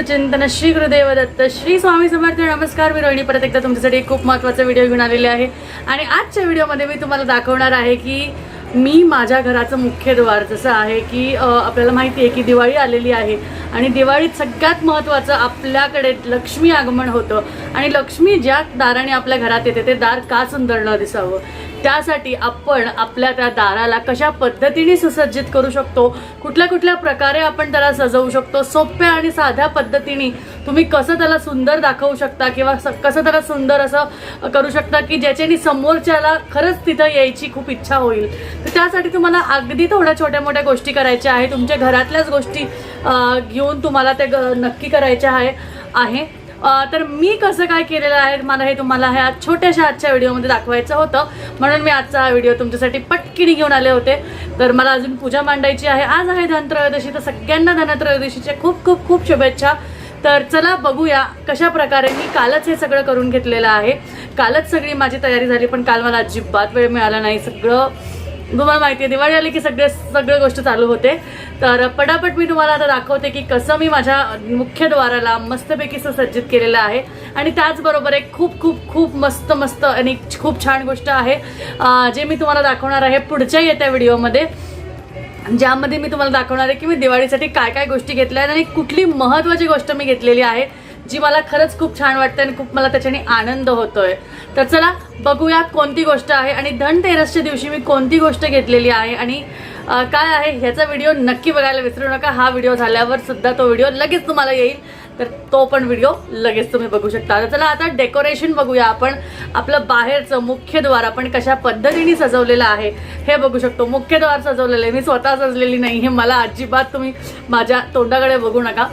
चिंतन श्री गुरुदेव दत्त श्री स्वामी समर्थ नमस्कार मी रोहिणी. परत एकदा तुमच्यासाठी खूप महत्त्वाचा व्हिडिओ घेऊन आलेले आहे. आणि आजच्या व्हिडिओमध्ये मी तुम्हाला दाखवणार आहे की मी माझ्या घराचं मुख्य द्वार जसं आहे की आपल्याला माहिती आहे की दिवाळी आलेली आहे. आणि दिवाळीत सगळ्यात महत्त्वाचं आपल्याकडे लक्ष्मी आगमन होतं. आणि लक्ष्मी ज्या दाराने आपल्या घरात येते ते दार का सुंदर न दिसावं? त्यासाठी आपण आपल्या त्या दाराला कशा पद्धतीने सुसज्जित करू शकतो? कुठल्या कुठल्या प्रकारे आपण त्याला सजवू शकतो? सोप्या आणि साध्या पद्धतीने तुम्ही कसं त्याला सुंदर दाखवू शकता किंवा स- कसं त्याला सुंदर असं करू शकता की ज्याच्यानी समोरच्याला खरंच तिथं यायची खूप इच्छा होईल? तर त्यासाठी तुम्हाला अगदी थोड्या छोट्या मोठ्या गोष्टी करायच्या आहे. तुमच्या घरातल्याच गोष्टी घेऊन तुम्हाला ते नक्की करायच्या आहे. आहे. तर मी कसं काय केलेलं आहे मला हे तुम्हाला ह्या छोट्याशा आजच्या व्हिडिओमध्ये दाखवायचं होतं. म्हणून मी आजचा हा व्हिडिओ तुमच्यासाठी पटकिनी घेऊन आले होते. तर मला अजून पूजा मांडायची आहे. आज आहे धनत्रयोदशी तर सगळ्यांना धनत्रयोदशीच्या खूप खूप खूप शुभेच्छा. तर चला बघूया कशा प्रकारे मी कालच हे सगळं करून घेतलेलं आहे. कालच सगळी माझी तयारी झाली पण काल मला अजिबात वेळ मिळाला नाही. सगळं तुम्हाला माहिती आहे दिवाळी आली की सगळे सगळे गोष्ट चालू होते. तर पटापट मी तुम्हाला आता दाखवते की कसं मी माझ्या मुख्य द्वाराला मस्तपैकी सुसज्जित केलेलं आहे. आणि त्याचबरोबर एक खूप खूप खूप मस्त मस्त आणि खूप छान गोष्ट आहे. जे मी तुम्हाला दाखवणार आहे पुढच्या येत्या व्हिडिओमध्ये. ज्यामध्ये मी तुम्हाला दाखवणार आहे की मी दिवाळीसाठी काय काय गोष्टी घेतल्या आहेत आणि कुठली महत्त्वाची गोष्ट मी घेतलेली आहे. जी मला खरंच खूप छान वाटते आणि खूप मला त्याच्याने आनंद होतोय. तर चला बघूया कोणती गोष्ट आहे आणि धनतेरसच्या दिवशी मी कोणती गोष्ट घेतलेली आहे आणि काय आहे ह्याचा व्हिडिओ नक्की बघायला विसरू नका. हा व्हिडिओ झाल्यावर सुद्धा तो व्हिडिओ लगेच तुम्हाला येईल. तर तो पण व्हिडिओ लगेच तुम्ही बघू शकता. तर चला आता डेकोरेशन बघूया आपण. आपलं बाहेरचं मुख्य द्वार आपण कशा पद्धतीने सजवलेलं आहे हे बघू शकतो. मुख्य द्वार सजवलेलं आहे. मी स्वतः सजलेली नाही हे मला अजिबात तुम्ही माझ्या तोंडाकडे बघू नका.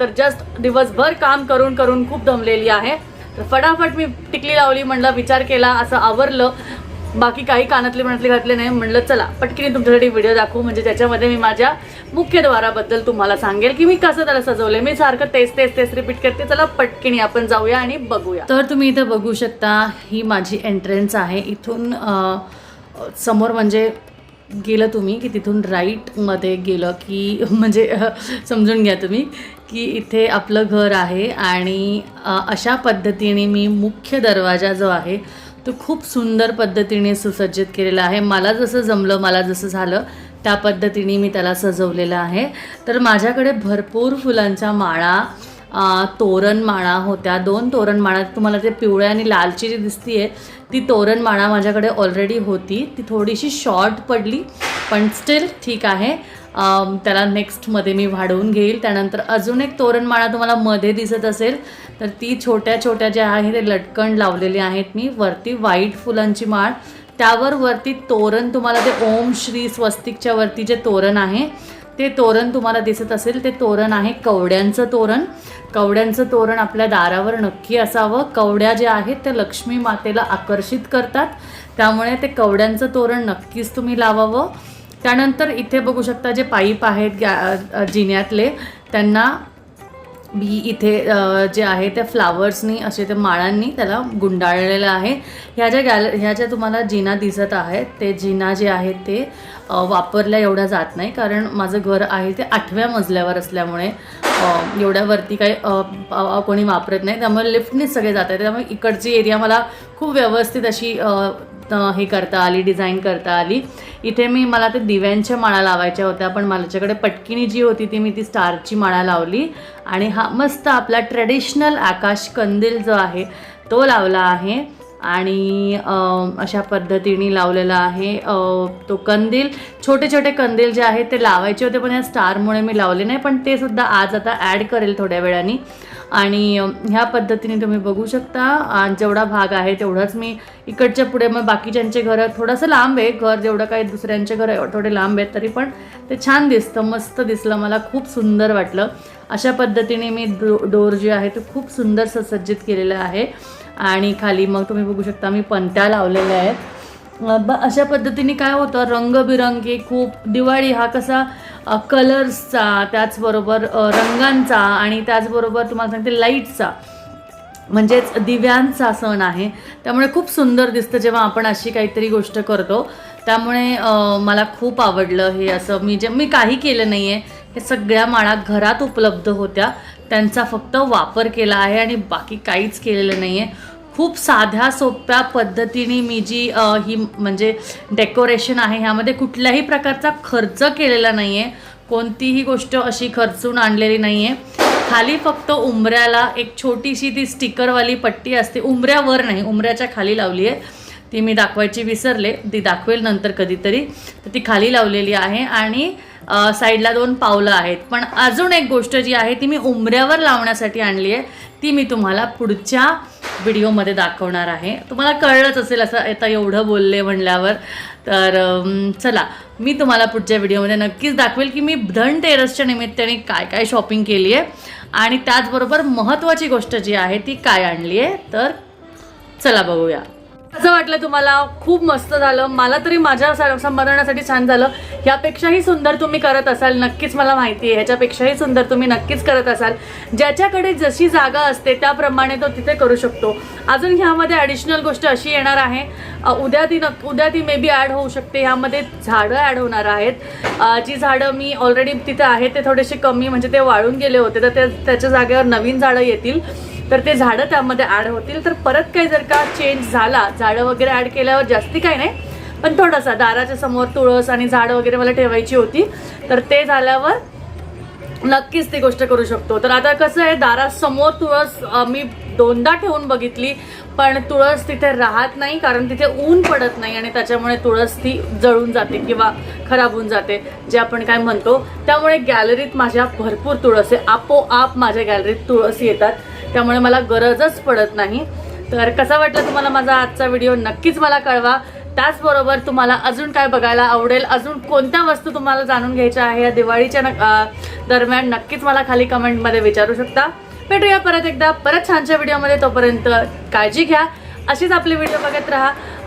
तर जस्ट दिवसभर काम करून करून खूप दमलेली आहे. तर फटाफट मी टिकली लावली म्हणलं विचार केला असं आवरलं. बाकी काही कानातले मनातले घातले नाही म्हणलं चला पटकीने तुमच्यासाठी व्हिडिओ दाखवू. म्हणजे त्याच्यामध्ये मी माझ्या मुख्यद्वाराबद्दल तुम्हाला सांगेल की मी कसं त्याला सजवलंय. मी सारखं तेच तेच तेच रिपीट करते. चला पटकीने आपण जाऊया आणि बघूया. तर तुम्ही इथं बघू शकता ही माझी एंट्रन्स आहे. इथून समोर म्हणजे गेलं तुम्ही की तिथून राईटमध्ये गेलं की म्हणजे समजून घ्या तुम्ही की इथे आपलं घर आहे आणि अशा पद्धतीने मी मुख्य दरवाजा जो आहे तो खूप सुंदर पद्धतीने सुसज्जित केलेला आहे. मला जसं जमलं मला जसं झालं त्या पद्धतीने मी त्याला सजवलेलं आहे. तर माझ्याकडे भरपूर फुलांच्या माळा तोरण माळा होत्या. दोन तोरण माळा तुम्हाला ते पिवळ्या आणि लालची जी दिसतीये ती तोरण माळा माझ्याकडे ऑलरेडी होती. ती थोडीशी शॉर्ट पडली. पण स्टील ठीक आहे. त्याला नेक्स्टमध्ये मी वाढवून घेईल. त्यानंतर अजून एक तोरणमाळा तुम्हाला मध्ये दिसत असेल तर ती छोट्या छोट्या ज्या आहे ते लटकन लावलेली आहेत मी. वरती व्हाईट फुलांची माळ. त्यावर वरती तोरण तुम्हाला ते ओम श्री स्वस्तिकच्या वरती जे तोरण आहे ते तोरण तुम्हाला दिसत असेल. ते तोरण आहे कवड्यांचं तोरण. कवड्यांचं तोरण आपल्या दारावर नक्की असावं. कवड्या ज्या आहेत त्या लक्ष्मी मातेला आकर्षित करतात. त्यामुळे ते कवड्यांचं तोरण नक्कीच तुम्ही लावावं. त्यानंतर इथे बघू शकता जे पाईप आहेत गॅ जिन्यातले त्यांना मी इथे जे आहे त्या फ्लावर्सनी असे त्या माळांनी त्याला गुंडाळलेलं आहे. ह्या ज्या गॅल ह्या ज्या तुम्हाला जिना दिसत आहेत ते जिना जे आहेत ते वापरल्या एवढ्या जात नाही. कारण माझं घर आहे ते आठव्या मजल्यावर असल्यामुळे एवढ्यावरती काही कोणी वापरत नाही. त्यामुळे लिफ्टनीच सगळे जात आहेत. त्यामुळे इकडची एरिया मला खूप व्यवस्थित अशी हे करता आली डिझाईन करता आली. इथे मी मला ते दिव्यांच्या माळा लावायच्या होत्या पण माझ्याकडे पटकिनी जी होती ती मी ती स्टारची माळा लावली. आणि हा मस्त आपला ट्रेडिशनल आकाश कंदील जो आहे तो लावला आहे. आणि अशा पद्धतीने लावलेला आहे तो कंदील. छोटे छोटे कंदील जे आहेत ते लावायचे होते पण या स्टारमुळे मी लावले नाही पण ते सुद्धा आज आता ॲड करेल थोड्या वेळाने. आणि ह्या पद्धतीने तुम्ही बघू शकता. जेवढा भाग आहे तेवढाच मी इकडच्या पुढे मग बाकीच्यांचे घरं थोडंसं लांब आहे. घर जेवढं काही दुसऱ्यांचे घर थोडे लांब आहेत तरी पण ते छान दिसतं मस्त दिसलं मला खूप सुंदर वाटलं. अशा पद्धतीने मी डो डोर जे आहे ते खूप सुंदर ससज्जित केलेलं आहे. आणि खाली मग तुम्ही बघू शकता मी पंत्या लावलेल्या आहेत. ब अशा पद्धतीने काय होतं रंगबिरंगी खूप दिवाळी हा कसा कलर्सचा त्याचबरोबर रंगांचा आणि त्याचबरोबर तुम्हाला सांगते लाईटचा म्हणजेच दिव्यांचा सण आहे. त्यामुळे खूप सुंदर दिसतं जेव्हा आपण अशी काहीतरी गोष्ट करतो. त्यामुळे मला खूप आवडलं हे असं. मी जे मी काही केलं नाही आहे हे सगळ्या माळा घरात उपलब्ध होत्या. त्यांचा फक्त वापर केला आहे आणि बाकी काहीच केलेलं नाही आहे खूप साध्या सोप्या पद्धतीने मी जी ही म्हणजे डेकोरेशन आहे ह्यामध्ये कुठल्याही प्रकारचा खर्च केलेला नाही आहे कोणतीही गोष्ट अशी खर्चून आणलेली नाही आहे खाली फक्त उंबऱ्याला एक छोटीशी ती स्टिकरवाली पट्टी असते. उंबऱ्यावर नाही उंबऱ्याच्या खाली लावली आहे. ती मी दाखवायची विसरले. ती दाखवेल नंतर कधीतरी. तर ती खाली लावलेली आहे आणि साईडला दोन पावलं आहेत. पण अजून एक गोष्ट जी आहे ती मी उंबऱ्यावर लावण्यासाठी आणली आहे. ती मी तुम्हाला पुढच्या व्हिडिओमध्ये दाखवणार आहे. तुम्हाला कळलंच असेल असं आता एवढं बोलले म्हणल्यावर. तर चला मी तुम्हाला पुढच्या व्हिडिओमध्ये नक्कीच दाखवेल की मी धनतेरसच्या निमित्ताने काय काय शॉपिंग केली आहे. आणि त्याचबरोबर महत्त्वाची गोष्ट जी आहे ती काय आणली आहे. तर चला बघूया. असं वाटलं तुम्हाला? खूप मस्त झालं. मला तरी माझ्या सा- छान झालं. ह्यापेक्षाही सुंदर तुम्ही करत असाल नक्कीच मला माहिती आहे. ह्याच्यापेक्षाही सुंदर तुम्ही नक्कीच करत असाल. ज्याच्याकडे जशी जागा असते त्याप्रमाणे तो तिथे करू शकतो. अजून ह्यामध्ये ॲडिशनल गोष्ट अशी येणार आहे. उद्या ती नक् उद्या ती मे बी ॲड होऊ शकते. ह्यामध्ये झाडं ॲड होणार आहेत. जी झाडं मी ऑलरेडी तिथे आहे ते थोडेसे कमी म्हणजे ते वाळून गेले होते तर त्या- त्याच्या जागेवर नवीन झाडं येतील. तर ते झाडं त्यामध्ये ॲड होतील. तर परत काही जर का चेंज झाला झाडं वगैरे ॲड केल्यावर जास्ती काही नाही पण थोडासा दाराच्या समोर तुळस आणि झाडं वगैरे मला ठेवायची होती. तर ते झाल्यावर नक्कीच ती गोष्ट करू शकतो. तर आता कसं आहे दारासमोर तुळस मी दोनदा ठेवून बघितली पण तुळस तिथे राहत नाही कारण तिथे ऊन पडत नाही आणि त्याच्यामुळे तुळस ती जळून जाते किंवा खराब होऊन जाते जे आपण काय म्हणतो. त्यामुळे गॅलरीत माझ्या भरपूर तुळस आहे. आपोआप माझ्या गॅलरीत तुळस येतात. त्यामुळे मला गरजच पडत नाही. तर कसा वाटला तुम्हाला माझा आजचा व्हिडिओ नक्कीच मला कळवा. त्याचबरोबर तुम्हाला अजून काय बघायला आवडेल? अजून कोणत्या वस्तू तुम्हाला जाणून घ्यायच्या आहे? या दिवाळीच्या न- दरम्यान नक्कीच मला खाली कमेंटमध्ये विचारू शकता. भेटूया परत एकदा. परत छानच्या व्हिडिओमध्ये तोपर्यंत काळजी घ्या. अशीच आपले व्हिडिओ बघत राहा.